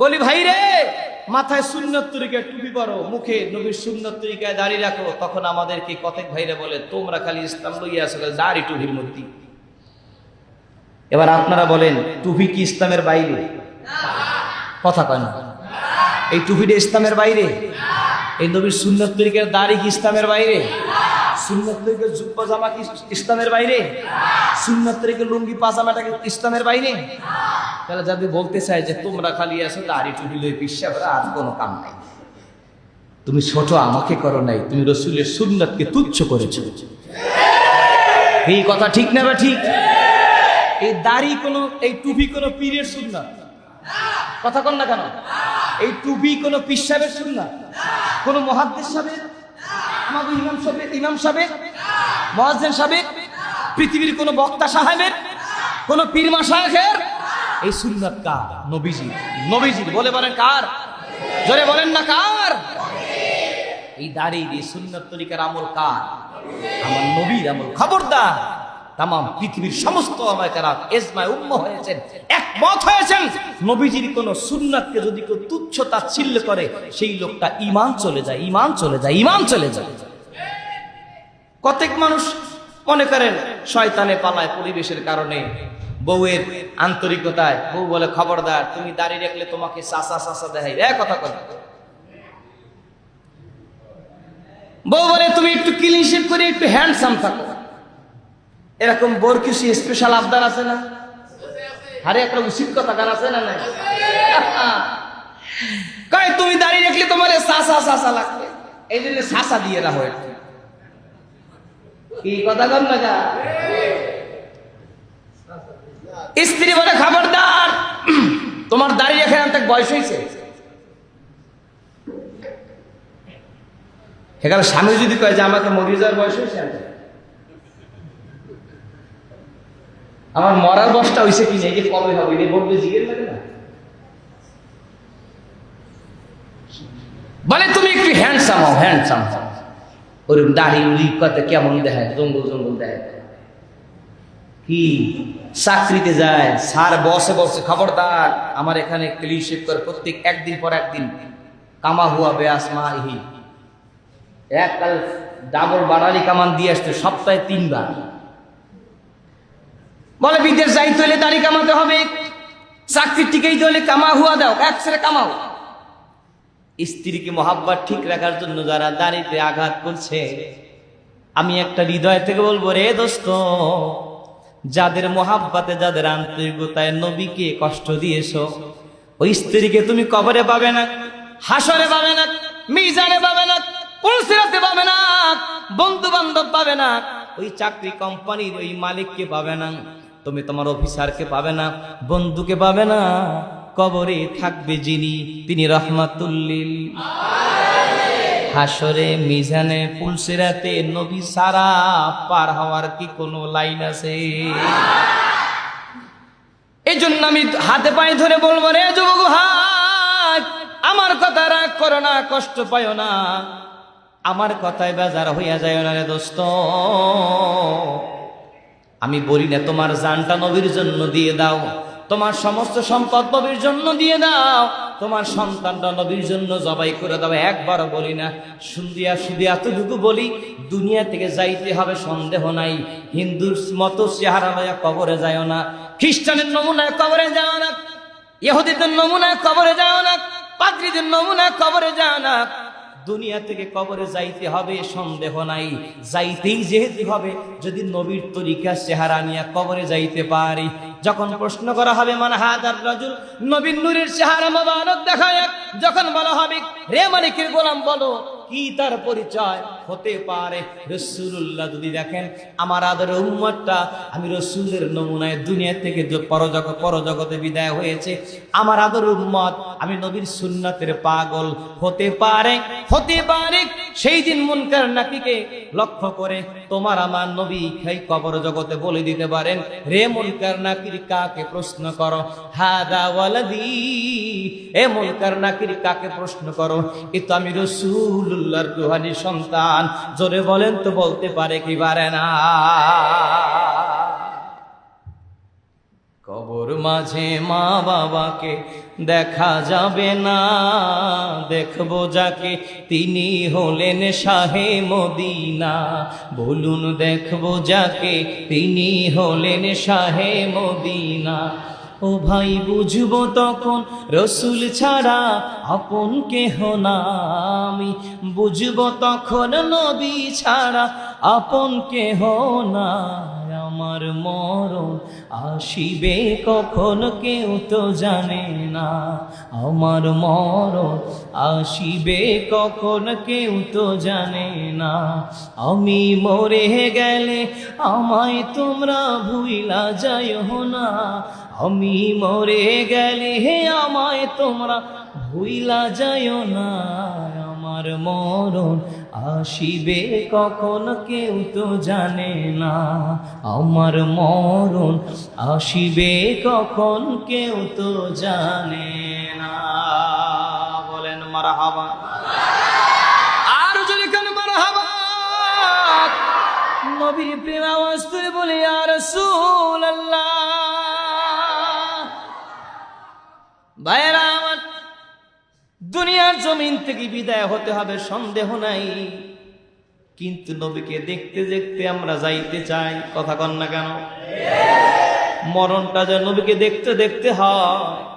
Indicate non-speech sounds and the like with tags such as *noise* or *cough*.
বলি ভাই রে মাথায় সুন্নত তরিকায় টুপি পরো, মুখে নবীর সুন্নত তরিকায় দাঁড়িয়ে রাখো। তখন আমাদেরকে কতক ভাইরে বলে, তোমরা খালি ইসলাম লইয়া আসো, খালি দাড়ি টুপির মূর্তি। এবার আপনারা বলেন, টুপি কি ইসলামের বাইরে? কথা কয় না। এই টুপিটা ইসলামের বাইরে? এই নবীর সুন্নত তরিকার দাড়ি কি ইসলামের বাইরে? সুন্নত তরিকার জুব্বা জামা কি ইসলামের বাইরে? সুন্নত তরিকার লুঙ্গি পাজামাটা কি ইসলামের বাইরে? তাহলে যদি বলতে চায় যে তোমরা খালি আসো দাড়ি টুপি লই পিসা করে আর কোনো কাম নাই। তুমি ছোট, আমাকে করো নাই, তুমি রসুলের সুন্নতকে তুচ্ছ করেছ। এই কথা ঠিক না বা ঠিক? এই দাড়ি কোনো, এই টুপি কোনো পীরের সুন্নাত? কথা কন না কেন? এই টুপি কোনো পীর সাহেবের সুন্নাত? কোনো মহাদ্দেশ সাহেবের? আমাদের ইমাম সাহেব ইমাম সাহেব মহাজ্জেন সাহেব, পৃথিবীর কোনো বক্তা সাহেবের, কোনো পীরমা সাহেবের এই সুন্নাত কার? নবীজি নবীজি বলে বলেন কার? জোরে বলেন না কার? এই দাড়ি এই সুন্নাত তরিকার আমল কার? আমার নবীর আমল। খবরদার। তাম পৃথিবীর সমস্ত এজমায় উম্ম হয়েছেন, একমত হয়েছেন। নবীজির কোন সুন্নাতকে যদি কেউ তুচ্ছ তাচ্ছিল্য করে, সেই লোকটা ইমান চলে যায় ইমান চলে যায় ইমান চলে যায়। কতক মানুষ মনে করেন, শয়তানে পালায় পরিবেশের কারণে, বউয়ের আন্তরিকতায়, বউ বলে, খবরদার, তুমি দাঁড়িয়ে রাখলে তোমাকে সাসা সাসা দেখাই। রে কথা কথা বউ বলে, তুমি একটু ক্লিন করে, একটু হ্যান্ডসাম থাকো। এরকম বোর কিছু স্পেশাল আবদার আছে না? আরে একটা উচিত কথা কার আছে না নাই? *laughs* কয়, তুমি দাঁড়িয়ে রাখলে তোমার সাসা সাসা লাগবে। এই জন্য সাসা দিয়ে রাখো কি। কথা কর না? স্ত্রী বলে, খবরদার, *clears throat* তোমার দাঁড়িয়ে রেখে আনতে বয়স হয়েছে। সেখানে স্বামী যদি কয় যে, আমাকে মরিয়ে বয়স হয়েছে? আমার মরার বয়সটা হয়েছে কি এই যে কবে হবে এটা বলবে জিজ্ঞেস লাগে না। বলে, তুমি একটু হ্যান্ডসাম হও হ্যান্ডসাম ওরকম দাড়ি উড়ি কথা কেমন দেখায়? জঙ্গল জঙ্গল দেখায়। কি? চাকরিতে যায়, স্যার বসে বসে, খবরদার। আমার এখানে ক্লিন শেপ করে প্রত্যেক একদিন পর একদিন কামা হুয়া বেয়াস মাহি এককাল ডাবল বাড়ালি কামান দিয়ে আসতো, সপ্তাহে তিনবার। বলে বিদেশ যাইতে হলে দাড়ি কামাতে হবে। চাকরির টিকেই হলে কামা হুয়া দাও, একসাথে কামাও। স্ত্রীকে মহাব্বত ঠিক রাখার জন্য যারা দাড়িতে আঘাত করছে, আমি একটা হৃদয় থেকে বলব, রে দোস্ত, যাদের মহাব্বাতে, যাদের আন্তরিকতায় নবীকে কষ্ট দিয়েছ, ওই স্ত্রীকে তুমি কবরে পাবে না, হাসরে পাবে না, মিজানে পাবে না পুলসিরাতে পাবে না বন্ধু বান্ধব পাবে না, ওই চাকরি কোম্পানির ওই মালিককে পাবে না। তুমি তোমার অফিসারকে পাবে না, বন্ধুকে পাবে না, কবরে থাকবে যিনি, তিনি রহমাতুল্লিল। হাসরে, মিজানে পুলসিরাতে নবী সারা পার হওয়ার কি কোনো লাইন আছে? এই জন্য আমি হাতে পায়ে ধরে বলব, রে যুবক ভাই, আমার কথা রাগ করো না, কষ্ট পাইও না। আমার কথায় বেজার হইয়া যায় না রে দোস্ত। আমি বলি না, তোমার জানটা নবীর জন্য দিয়ে দাও, তোমার সমস্ত সম্পদ নবীর জন্য দিয়ে দাও, তোমার সন্তানটা নবীর জন্য জবাই করে দাও। একবারও বলি না শুন্দিয়া শুধু এতটুকু বলি, দুনিয়া থেকে যাইতে হবে, সন্দেহ নাই। হিন্দুর মতো চেহারা লয়া কবরে যায় না, খ্রিস্টানের নমুনায় কবরে যাও না, ইহুদিদের নমুনায় কবরে যাও না, পাদ্রীদের নমুনায় কবরে যাও না। দুনিয়া থেকে কবরে যাইতে হবে, সন্দেহ নাই। যাইতেই যেহেতু হবে, যদি নবীর তরিকা, চেহারা নিয়ে কবরে যাইতে পারি। যখন প্রশ্ন করা হবে মানে হাজার রাজুল? নবীন নূরের চেহারা মোবারক দেখায়, যখন বলা হবে, রে মালিকের গোলাম বলো। কি তার পরিচয়? হতে পারে। রসুল্লাহ যদি দেখেন, আমার আদর উম্মতটা, আমি রসুলের নমুনায় দুনিয়া থেকে পরজগ পরজগতে বিদায় হয়েছে, আমার আদর উম্মত, আমি নবীর সুন্নাতের পাগল, হতে পারে হতে পারে, সেই দিন মুনকার নাকিকে লক্ষ্য করে তোমার আমার নবী খাই কবর জগতে বলে দিতে পারেন, রে মুনকার নাকির কাকে প্রশ্ন করো? হাদা ওয়ালাদি। এ মুনকার নাকির কাকে প্রশ্ন করো? এ তো আমি রসুল্লাহর রুহানি সন্তান। জোরে বলেন তো বলতে পারে কি পারে না। কবর মাঝে মা বাবাকে দেখা যাবে না। দেখব যাকে, তিনি হলেন শাহে মদিনা। বলুন দেখব যাকে, তিনি হলেন শাহে মদিনা। ও ভাই বুঝব তখন রসুল ছাড়া আপন কেহ না আমি বুঝব তখন নবী ছাড়া আপন কেহ না আমার মরণ আসিবে কখন কেউ তো জানে না। আমার মরণ আসিবে কখন কেউ তো জানে না। আমি মরে গেলে আমায় তোমরা ভুইলা যাইও না। আমি মরে গেলে হে আমায় তোমরা ভুইলা যাইও না। আমার মরণ আসিবে কখন কেউ তো জানে না। আমার মরণ আসিবে কখন কেউ তো জানে না। বলেন মারা হাবা আর যদি কেন মারা হাবা নবীর প্রেম আওয়াজ তুলে বলি আর ভাইয়েরা আমার দুনিয়ার জমিন থেকে বিদায় হতে হবে, সন্দেহ নাই। কিন্তু নবীকে দেখতে দেখতে আমরা যাইতে চাই, কথা কন না কেন? মরণটা যে নবীকে দেখতে দেখতে হয়।